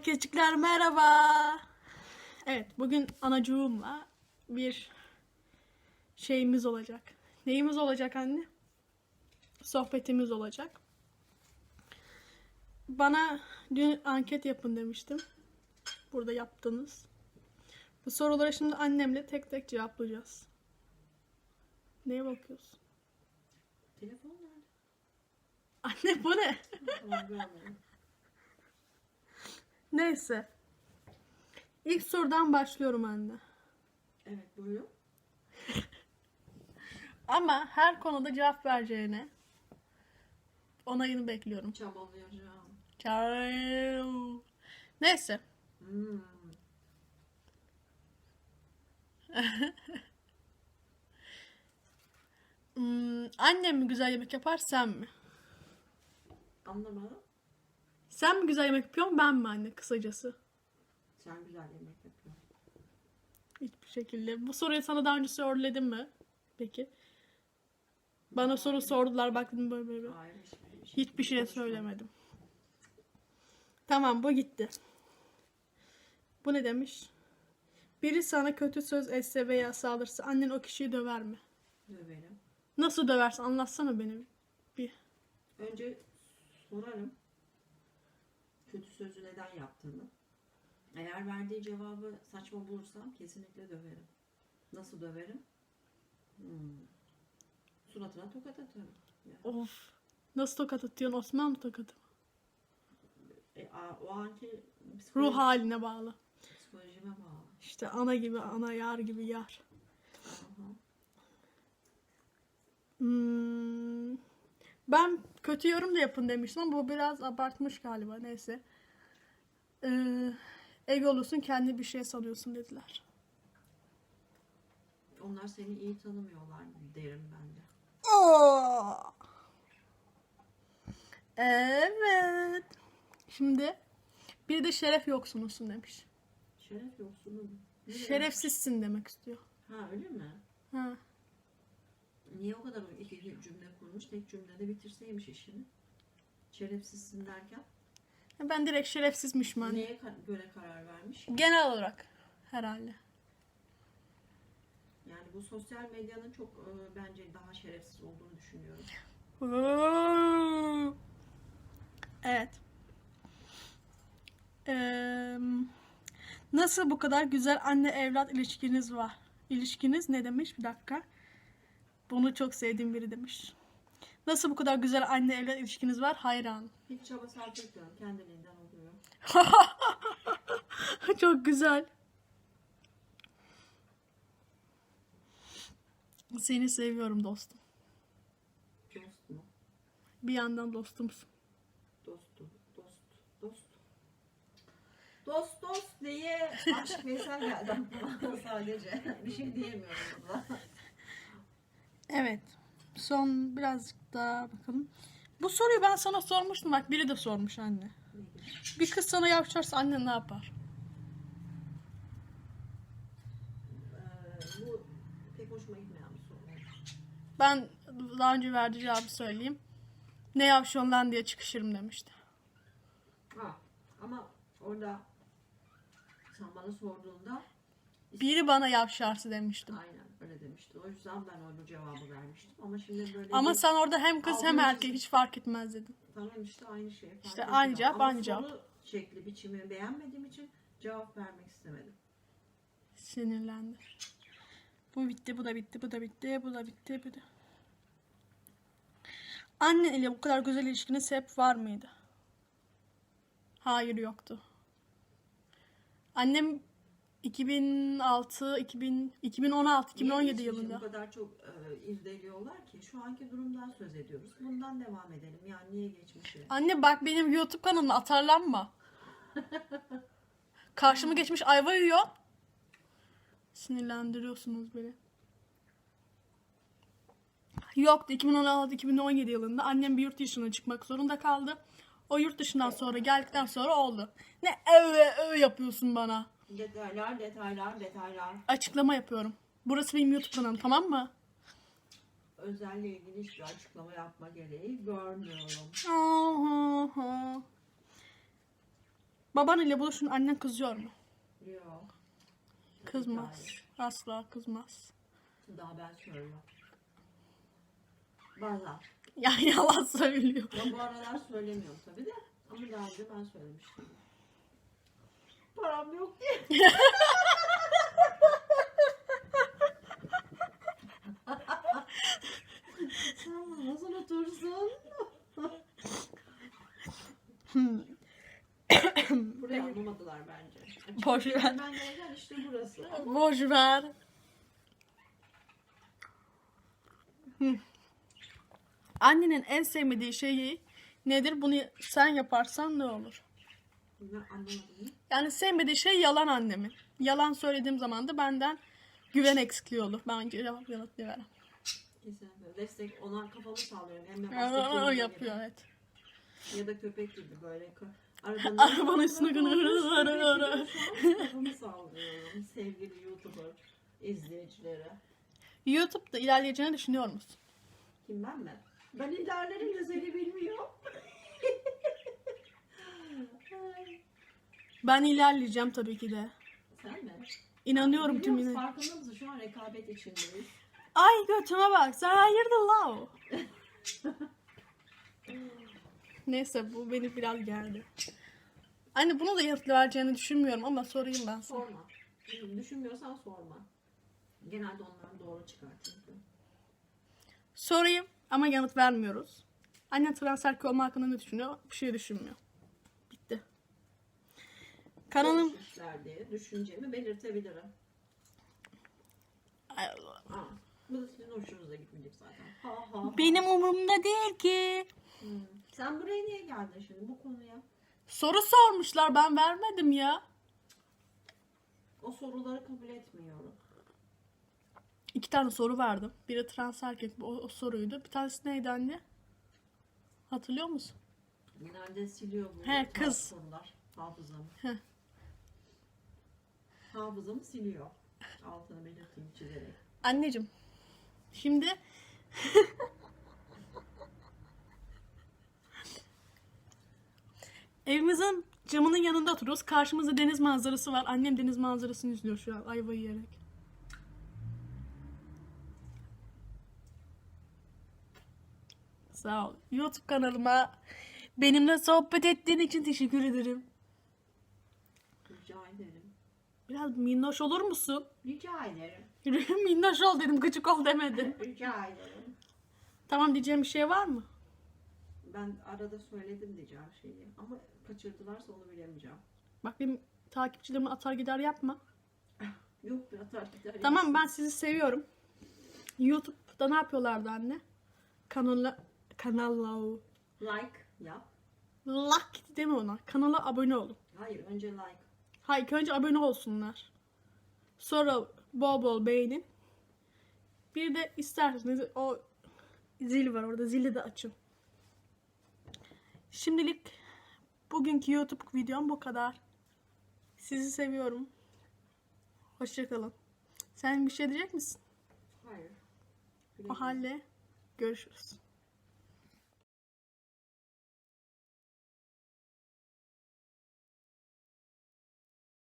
Herkescikler merhaba. Evet bugün anacığımla bir şeyimiz olacak. Neyimiz olacak anne? Sohbetimiz olacak. Bana dün anket yapın demiştim. Burada yaptınız. Bu soruları şimdi annemle tek tek cevaplayacağız. Neye bakıyorsun? Telefon nerede? Anne bu ne? Neyse. İlk sorudan başlıyorum anne. evet buyurun. Ama her konuda cevap vereceğine onayını bekliyorum. Çabalayacağım. Ciao. Neyse. Hmm. Hmm, annem mi güzel yemek yapar sen mi? Anlamadım. Sen mi güzel yemek yapıyorsun ben mi anne kısacası? Sen güzel yemek yapıyorsun. Hiçbir şekilde. Bu soruyu sana daha önce söyledim mi? Peki. Bana soru sordular baktım böyle böyle. Hayır hiçbir şey. Hiçbir şey söylemedim. Tamam bu gitti. Bu ne demiş? Biri sana kötü söz etse veya saldırsa annen o kişiyi döver mi? Döverim. Nasıl döversin anlatsana beni. Bir. Önce sorarım. Kötü sözü neden yaptığını. Eğer verdiği cevabı saçma bulursam kesinlikle döverim. Nasıl döverim? Hmm. Suratına tokat atarım. Ya. Of. Nasıl tokat atıyorsun Osmanlı tokatı mı? E, a- o anki Ruh haline bağlı. psikolojime bağlı. İşte ana gibi ana yar gibi yar. Aha. Hmm. Ben kötü yorum da yapın demiştim ama bu biraz abartmış galiba neyse. Ee, egolusun kendi bir şey sanıyorsun dediler. Onlar seni iyi tanımıyorlar derim ben de. Oo. Evet. Şimdi bir de şeref yoksunusun demiş. Şeref yoksunu mu? Ne demek? Şerefsizsin demek istiyor. Ha öyle mi? Ha. Niye o kadar iki cümle kurmuş? Tek cümlede bitirseymiş işini. Şerefsizsin derken. Ben direkt şerefsizmişim anne. Neye göre karar vermiş? Genel olarak herhalde. Yani bu sosyal medyanın çok e, bence daha şerefsiz olduğunu düşünüyorum. Evet. Ee, nasıl bu kadar güzel anne evlat ilişkiniz var? İlişkiniz ne demiş? Bir dakika. Bunu çok sevdiğim biri demiş. Nasıl bu kadar güzel anne evlat ilişkiniz var? Hayran. Hiç çaba sarf etmiyorum. Kendiliğinden oluyor. çok güzel. Seni seviyorum dostum. Dost mu? Bir yandan dostumsun. Dostu. Dost. Dost. Dost dost diye aşk Veysel geldi aklıma sadece. Bir şey diyemiyorum burada. Evet. Son birazcık daha bakalım. Bu soruyu ben sana sormuştum. Bak biri de sormuş anne. Bir kız sana yapışarsa annen ne yapar? Ee, bu pek hoşuma gitmeyen bir soru. Ben daha önce verdiği cevabı söyleyeyim. Ne yapıyorsun lan diye çıkışırım demişti. Ha, ama orada sen bana sorduğunda Biri bana yavşarsı demiştim. aynen öyle demişti. O yüzden ben öyle cevabı vermiştim. Ama şimdi böyle Ama bir- sen orada hem kız hem erkek hiç fark etmez dedin. tamam işte aynı şey. fark İşte aynı cevap, aynı cevap. şekli biçimi beğenmediğim için cevap vermek istemedim. Sinirlendi. Bu bitti, bu da bitti, bu da bitti, bu da bitti, bu da. Annen ile bu kadar güzel ilişkiniz hep var mıydı? Hayır yoktu. Annem 2006, 2000, 2016, 2017 Niye geçmişi yılında. Bu kadar çok e, irdeliyorlar ki şu anki durumdan söz ediyoruz. Bundan devam edelim. Yani niye geçmişi? Anne bak benim YouTube kanalıma atarlanma. Karşıma geçmiş ayva yiyor. Sinirlendiriyorsunuz beni. Yoktu 2016-2017 yılında annem bir yurt dışına çıkmak zorunda kaldı. O yurt dışından sonra geldikten sonra oldu. Ne öve öve yapıyorsun bana. Detaylar, detaylar, detaylar. Açıklama yapıyorum. Burası benim YouTube kanalım tamam mı? Özelle ilgili hiçbir açıklama yapma gereği görmüyorum. Aha. Baban ile buluşun annen kızıyor mu? Yok. Kızmaz. Asla kızmaz. Daha ben söylüyorum. Bazen. Ya yalan söylüyor. Ben bu aralar söylemiyorum tabii de. Ama daha önce ben söylemiştim. Param yok. Sen nasıl otursun? Burayı anlamadılar bence. Boş ver. Ben gereken işte burası. Boş ver. Annenin en sevmediği şeyi nedir? Bunu sen yaparsan ne olur? Yani sevmediği şey yalan annemin. Yalan söylediğim zaman da benden güven eksikliği olur. Ben cevap. Kesinlikle. Destek ona kafamı sallıyorum. Hem de o gibi. yapıyor evet. Ya da köpek gibi böyle. Arabanın Arabanın üstüne kınır. Kafamı sallıyorum. Sevgili YouTuber izleyicilere. YouTube'da ilerleyeceğini düşünüyor musun? Kim ben mi? Ben ilerlerim de seni bilmiyorum. Ben ilerleyeceğim tabii ki de. Sen mi? İnanıyorum Biliyor tüm musun, yine. Farkında mısın? Şu an rekabet içindeyiz. Ay götüme bak. Sen hayırdır la o? Neyse bu beni biraz geldi. Anne bunu da yanıt vereceğini düşünmüyorum ama sorayım ben sana. Sorma. Düşünmüyorsan sorma. Genelde onların doğru çıkar çünkü. Sorayım ama yanıt vermiyoruz. Anne transfer olma hakkında ne düşünüyor? Bir şey düşünmüyor. Kanalım... Diye düşüncemi belirtebilirim. Ay Allah. Aa, bu da sizin hoşunuza gitmeyecek zaten. Ha ha. ha. Benim umurumda değil ki. Hmm. Sen buraya niye geldin şimdi bu konuya? Soru sormuşlar ben vermedim ya. O soruları kabul etmiyorum. İki tane soru verdim. Biri transfer o, o soruydu. Bir tanesi neydi anne? Hatırlıyor musun? Genelde siliyor bu He, tarz kız. sorular hafızamı. Heh. Hafızamı siliyor. Altını belirteyim çizerek. Anneciğim. Şimdi Evimizin camının yanında oturuyoruz. Karşımızda deniz manzarası var. Annem deniz manzarasını izliyor şu an ayva yiyerek. Sağ ol. YouTube kanalıma benimle sohbet ettiğin için teşekkür ederim. Rica ederim. Biraz minnoş olur musun? Rica ederim. minnoş ol dedim, gıcık ol demedim. Rica ederim. Tamam diyeceğim bir şey var mı? Ben arada söyledim diyeceğim şeyi. Ama kaçırdılarsa onu bilemeyeceğim. Bak benim takipçilerime atar gider yapma. Yok bir atar gider. Tamam ben sizi seviyorum. YouTube'da ne yapıyorlardı anne? Kanala kanala Like yap. like deme ona. Kanala abone olun. Hayır önce like. Hayır önce abone olsunlar. Sonra bol bol beğenin. Bir de isterseniz o zil var orada zili de açın. Şimdilik bugünkü YouTube videom bu kadar. Sizi seviyorum. Hoşçakalın. Sen bir şey diyecek misin? Hayır. O halde görüşürüz.